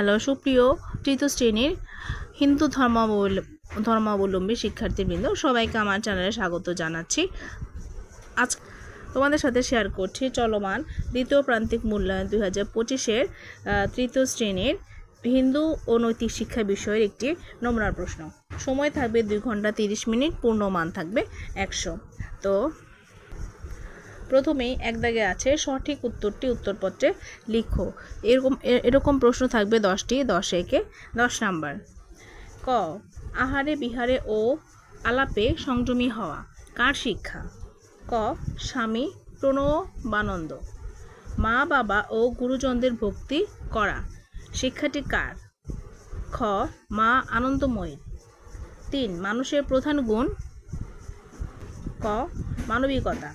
Hello, সুপ্রিয় তৃতীয় শ্রেণির হিন্দু ধর্মাবল, ধর্মাবলম্বী শিক্ষার্থীবৃন্দ, সবাইকে আমার চ্যানেলে স্বাগত জানাচ্ছি। আজ তোমাদের সাথে শেয়ার করছি চলমান দ্বিতীয় প্রান্তিক মূল্যায়ন দুই হাজার পঁচিশের তৃতীয় শ্রেণির হিন্দু ও নৈতিক শিক্ষা বিষয়ের একটি নমুনার প্রশ্ন। সময় থাকবে দুই ঘণ্টা তিরিশ মিনিট পূর্ণ মান থাকবে একশো। তো প্রথমেই এক দাগে আছে, সঠিক উত্তরটি উত্তরপত্রে লিখো। এরকম এরকম প্রশ্ন থাকবে দশটি, দশ একে দশ নাম্বার। ক, আহারে বিহারে ও আলাপে সংযমী হওয়া, কার শিক্ষা? ক, স্বামী প্রণবানন্দ, মা, বাবা ও গুরুজনদের ভক্তি করা, শিক্ষাটি কার? খ, মা আনন্দময়ী, তিন, মানুষের প্রধান গুণ, ক, মানবিকতা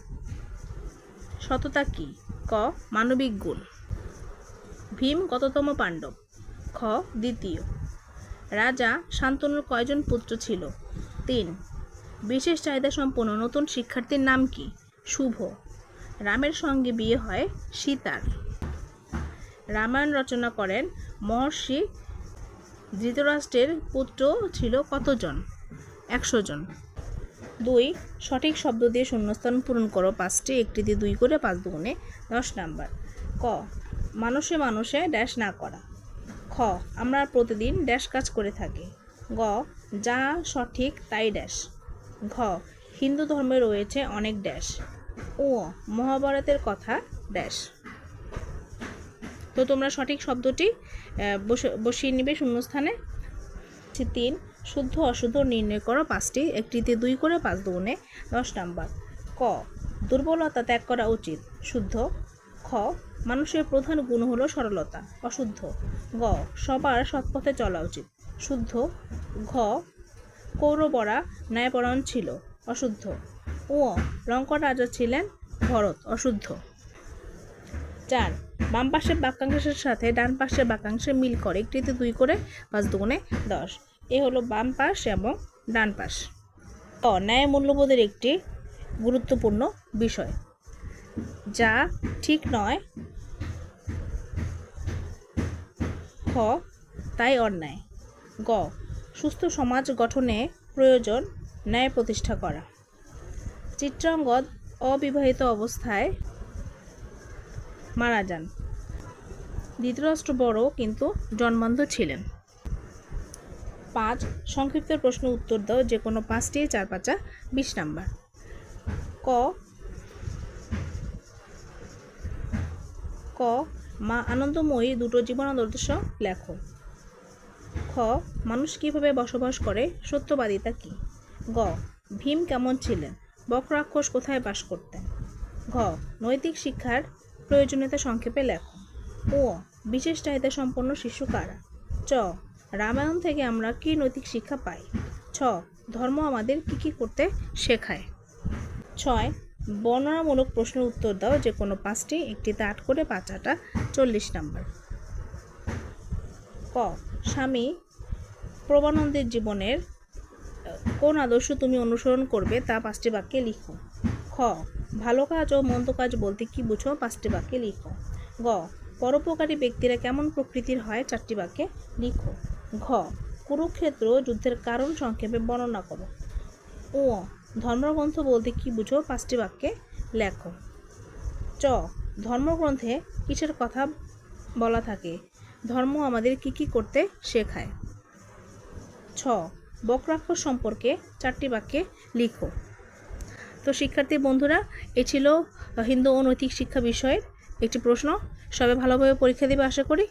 সততা কি? ক, মানবিক গুণ। ভীম কততম পাণ্ডব? খ, দ্বিতীয়। রাজা শান্তনুর কয়জন পুত্র ছিল? তিন। বিশেষ চাহিদা সম্পন্ন নতুন শিক্ষার্থীর নাম কি? শুভ। রামের সঙ্গে বিয়ে হয় সীতার। রামায়ণ রচনা করেন মহর্ষি ধৃতরাষ্ট্রের পুত্র ছিল কতজন? একশো জন। দুই, সঠিক শব্দ দিয়ে শূন্যস্থান পূরণ করো পাঁচটি একটি দিয়ে দুই করে পাঁচ দুগুণে দশ নাম্বার। ক, মানুষে মানুষে ড্যাশ না করা। খ, আমরা প্রতিদিন ড্যাশ কাজ করে থাকি। গ, যা সঠিক তাই ড্যাশ। ঘ, হিন্দু ধর্মে রয়েছে অনেক ড্যাশ। ও, মহাভারতের কথা ড্যাশ। তো তোমরা সঠিক শব্দটি বসিয়ে নিবে শূন্যস্থানে। তিন শুদ্ধ অশুদ্ধ নির্ণয় করো পাঁচটি। একটিতে দুই করে পাঁচ দুগুণে দশ নাম্বার। ক, দুর্বলতা ত্যাগ করা উচিত। শুদ্ধ। খ, মানুষের প্রধান গুণ হলো সরলতা, অশুদ্ধ। গ, সবার সৎপথে চলা উচিত। শুদ্ধ। ঘ, কৌরবরা ন্যায়পরায়ণ ছিল, অশুদ্ধ। ও লঙ্কর রাজা ছিলেন ভরত, অশুদ্ধ। চার, বাম পাশের বাক্যাংশের সাথে ডান পাশের বাক্যাংশে মিল করে একটিতে দুই করে পাঁচ দুগুণে দশ। এ হলো বাম পাশ এবং ডান পাশ। ক, ন্যায় মূল্যবোধের একটি গুরুত্বপূর্ণ বিষয়, যা ঠিক নয়, খ, তাই অন্যায়। গ, সুস্থ সমাজ গঠনে প্রয়োজন ন্যায় প্রতিষ্ঠা করা। চিত্রাঙ্গদ অবিবাহিত অবস্থায় মারা যান। ধৃতরাষ্ট্র বড়, কিন্তু জন্মান্ধ ছিলেন। পাঁচ সংক্ষিপ্ত প্রশ্ন উত্তর দাও, যে কোনো পাঁচটি, চার পাঁচা, বিশ নাম্বার। ক ক, মা আনন্দময়ী দুটো জীবনাদর্শ লেখো। খ, মানুষ কীভাবে বসবাস করে, সত্যবাদিতা কি? গ, ভীম কেমন ছিলেন, বক্রাক্ষস কোথায় বাস করতেন? ঘ, নৈতিক শিক্ষার প্রয়োজনীয়তা সংক্ষেপে লেখো। ও বিশেষ চাহিদা সম্পন্ন শিশু কারা? চ রামায়ণ থেকে আমরা কি নৈতিক শিক্ষা পাই? ছ, ধর্ম আমাদের কি কি করতে শেখায়? ছয়, বর্ণনামূলক প্রশ্নের উত্তর দাও, যে কোনো পাঁচটি, একটিতে আট করে পাঁচ আটা চল্লিশ নাম্বার। ক, স্বামী প্রবানন্দের জীবনের কোন আদর্শ তুমি অনুসরণ করবে তা পাঁচটি বাক্যে লিখো। খ, ভালো কাজ ও মন্দ কাজ বলতে কি বুঝো পাঁচটি বাক্যে লিখো। গ, পরোপকারী ব্যক্তিরা কেমন প্রকৃতির হয় চারটি বাক্যে লিখো। ঘ, কুরুক্ষেত্র যুদ্ধের কারণ সংক্ষেপে বর্ণনা করো। ও ধর্মগ্রন্থ বলতে কি বুঝো? পাঁচটি বাক্যে লেখো। চ, ধর্মগ্রন্থে কিসের কথা বলা থাকে? ধর্ম আমাদের কি কি করতে শেখায়? ছ, বক্রাক্ষর সম্পর্কে চারটি বাক্যে লিখো। তো শিক্ষার্থী বন্ধুরা, এ ছিল হিন্দু ও নৈতিক শিক্ষা বিষয়ের একটি প্রশ্ন। সবাই ভালোভাবে পরীক্ষা দেবে আশা করি।